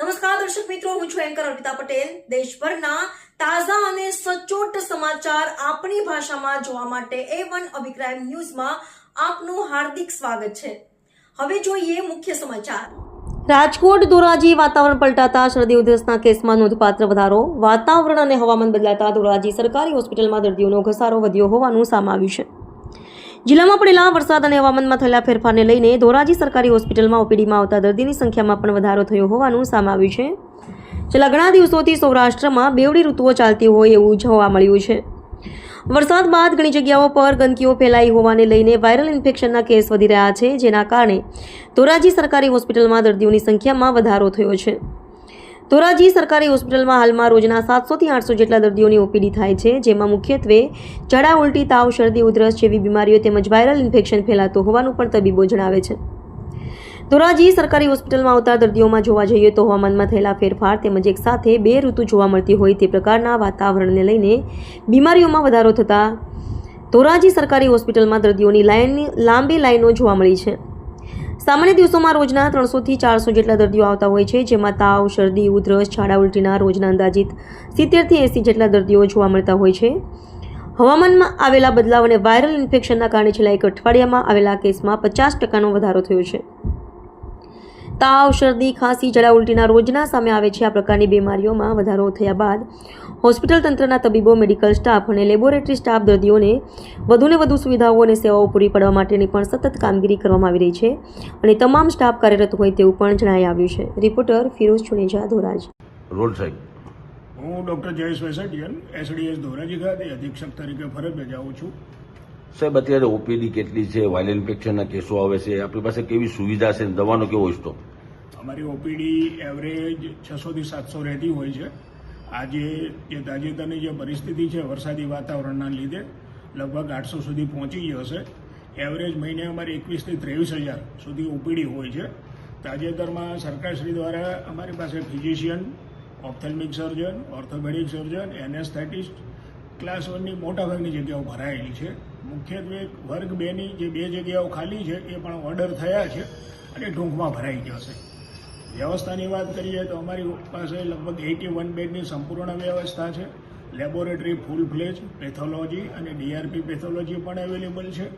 નમસ્કાર, દર્શક મિત્રો, હું છું એન્કર અર્પિતા પટેલ. દેશભરના તાજા અને સચોટ સમાચાર આપણી ભાષામાં જોવા માટે એ વન અભિપ્રાય ન્યૂઝમાં આપનું હાર્દિક સ્વાગત છે. હવે જોઈએ મુખ્ય સમાચાર. રાજકોટ ધોરાજી વાતાવરણ પલટાતા શરદી ઉધરસના કેસમાં નોંધપાત્ર વધારો. વાતાવરણ અને હવામાન બદલાતા ધોરાજી સરકારી હોસ્પિટલમાં દર્દીઓનો ઘસારો વધ્યો હોવાનું સામે આવ્યું છે. જિલ્લામાં પડેલા વરસાદ અને હવામાનમાં થયેલા ફેરફારને લઈને ધોરાજી સરકારી હોસ્પિટલમાં ઓપીડીમાં આવતા દર્દીની સંખ્યામાં પણ વધારો થયો હોવાનું સામે આવ્યું છે. છેલ્લા ઘણા દિવસોથી સૌરાષ્ટ્રમાં બેવડી ઋતુઓ ચાલતી હોય એવું જોવા મળ્યું છે. વરસાદ બાદ ઘણી જગ્યાઓ પર ગંદકીઓ ફેલાઈ હોવાને લઈને વાયરલ ઇન્ફેક્શનના કેસ વધી રહ્યા છે, જેના કારણે ધોરાજી સરકારી હોસ્પિટલમાં દર્દીઓની સંખ્યામાં વધારો થયો છે. ધોરાજી સરકારી હોસ્પિટલમાં હાલમાં રોજના સાતસોથી આઠસો જેટલા દર્દીઓની ઓપીડી થાય છે, જેમાં મુખ્યત્વે ઝાડા ઉલટી, તાવ, શરદી, ઉધરસ જેવી બીમારીઓ તેમજ વાયરલ ઇન્ફેક્શન ફેલાતું હોવાનું પણ તબીબો જણાવે છે. ધોરાજી સરકારી હોસ્પિટલમાં આવતા દર્દીઓમાં જોવા જઈએ તો હવામાનમાં થયેલા ફેરફાર તેમજ એક સાથે બે ઋતુ જોવા મળતી હોય તે પ્રકારના વાતાવરણને લઈને બીમારીઓમાં વધારો થતાં ધોરાજી સરકારી હોસ્પિટલમાં દર્દીઓની લાઇનની લાંબી લાઈનો જોવા મળી છે. સામાન્ય દિવસોમાં રોજના ત્રણસોથી ચારસો જેટલા દર્દીઓ આવતા હોય છે, જેમાં તાવ, શરદી, ઉધરસ ઝાડા ઉલટીના, રોજના અંદાજિત સિત્તેરથી એંસી જેટલા દર્દીઓ જોવા મળતા હોય છે. હવામાનમાં આવેલા બદલાવ અને વાયરલ ઇન્ફેક્શનના કારણે છેલ્લા એક અઠવાડિયામાં આવેલા કેસમાં પચાસ ટકાનો વધારો થયો છે. તાવ શરદી ખાંસી ઝાડા ઉલટીના રોજના સામે આવે છે. આ પ્રકારની બીમારીઓમાં વધારો થયા બાદ હોસ્પિટલ તંત્રના તબીબો મેડિકલ સ્ટાફ અને લેબોરેટરી સ્ટાફ દર્દીઓને વધુને વધુ સુવિધાઓ અને સેવાઓ પૂરી પાડવા માટેની પણ સતત કામગીરી કરવામાં આવી રહી છે અને તમામ સ્ટાફ કાર્યરત હોય તેવું પણ જણાઈ આવ્યું છે. રિપોર્ટર ફિરોઝ ચુનેજા ધોરાજ. રોલ સાહેબ. હું ડૉક્ટર જયેશ વેસટિયન એસડીએસ ધોરાજી ખાતે અધિક્ષક તરીકે ફરજ બજાવું છું. સાહેબ અત્યારે ઓપીડી કેટલી છે? વાયરલ ઇન્ફેક્શનના કેસો આવે છે. આપણી પાસે કેવી સુવિધા છે? દવાનો કેવો સ્ટોક અમારી ઓપીડી એવરેજ છસોથી સાતસો રહેતી હોય છે. આજે જે તાજેતરની જે પરિસ્થિતિ છે વરસાદી વાતાવરણના લીધે લગભગ આઠસો સુધી પહોંચી ગયો હશે. એવરેજ મહિને અમારી એકવીસથી ત્રેવીસ હજાર સુધી ઓપીડી હોય છે. તાજેતરમાં સરકારશ્રી દ્વારા અમારી પાસે physician ophthalmic surgeon orthopaedic surgeon anaesthetist class વનની મોટાભાગની જગ્યાઓ ભરાયેલી છે. મુખ્યત્વે વર્ગ બેની જે બે જગ્યાઓ ખાલી છે એ પણ ઓર્ડર થયા છે અને ટૂંકમાં ભરાઈ જશે વ્યવસ્થાની વાત કરીએ તો અમારી પાસે લગભગ એટી વન બેડની સંપૂર્ણ વ્યવસ્થા છે. લેબોરેટરી ફૂલ ફ્લેજ, પેથોલોજી અને ડીઆરપી પેથોલોજી પણ અવેલેબલ છે.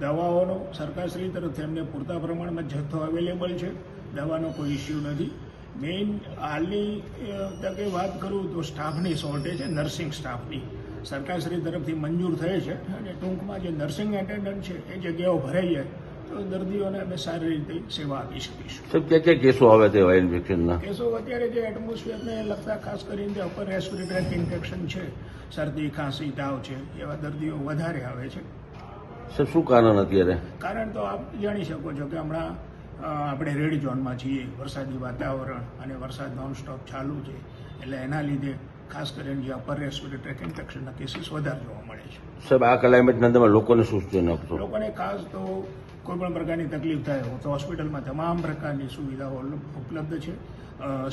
દવાઓનો સરકારશ્રી તરફથી અમને પૂરતા પ્રમાણમાં જથ્થો અવેલેબલ છે. દવાનો કોઈ ઇસ્યુ નથી. મેઇન હાલની તકે વાત કરું તો સ્ટાફની શોર્ટેજ છે, નર્સિંગ સ્ટાફની. સરકારશ્રી તરફથી મંજૂર થયે છે અને ટૂંકમાં જે નર્સિંગ એટેન્ડન્ટ છે, એ જગ્યાઓ ભરાઈ જાય. તો દર્દીઓને અમે સારી રીતે સેવા આપી શકીશું. સાહેબ ક્યાં ક્યાં કેસો આવે છે વાયરલ ઇન્ફેક્શનના? કેસો અત્યારે જે એટમોસ્ફિયરને લગતા ખાસ કરીને જે અપર રેસ્પિરેટરી ઇન્ફેક્શન છે શરદી ખાંસી તાવ છે એવા દર્દીઓ વધારે આવે છે. સર શું કારણ અત્યારે? કારણ તો આપ જાણી શકો છો કે હમણાં આપણે રેડ ઝોનમાં છીએ વરસાદી વાતાવરણ અને વરસાદ નોનસ્ટોપ ચાલુ છે એટલે એના લીધે ખાસ કરીને જે અપર રેસ્પિરેટરી ઇન્ફેક્શનના કેસીસ વધારે જોવા મળે છે. સાહેબ આ ક્લાઇમેટના તમે લોકોને શું સૂચન આપશો? લોકોને ખાસ તો કોઈ પણ પ્રકારની તકલીફ થાય તો હોસ્પિટલમાં તમામ પ્રકારની સુવિધાઓ ઉપલબ્ધ છે.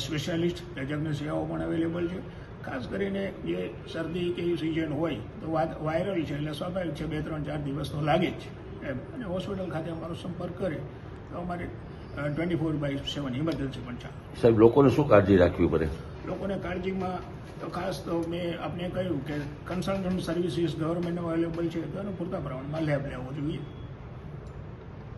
સ્પેશિયાલિસ્ટ તજજ્ઞ સેવાઓ પણ અવેલેબલ છે. ખાસ કરીને જે શરદી કે એવી સિઝન હોય તો વાત વાયરલ છે એટલે સ્વાભાવિક છે બે ત્રણ ચાર દિવસ તો લાગે જ છે. એમ. અને હોસ્પિટલ ખાતે અમારો સંપર્ક કરે તો અમારે twenty four by seven emergency પણ ચાલે. સાહેબ લોકોને શું કાળજી રાખવી પડે? લોકોને કાળજીમાં તો ખાસ તો મેં આપને કહ્યું કે કન્સલ્ટન્ટ સર્વિસીસ ગવર્મેન્ટમાં અવેલેબલ છે તો એનો પૂરતા પ્રમાણમાં લેબ લેવો જોઈએ.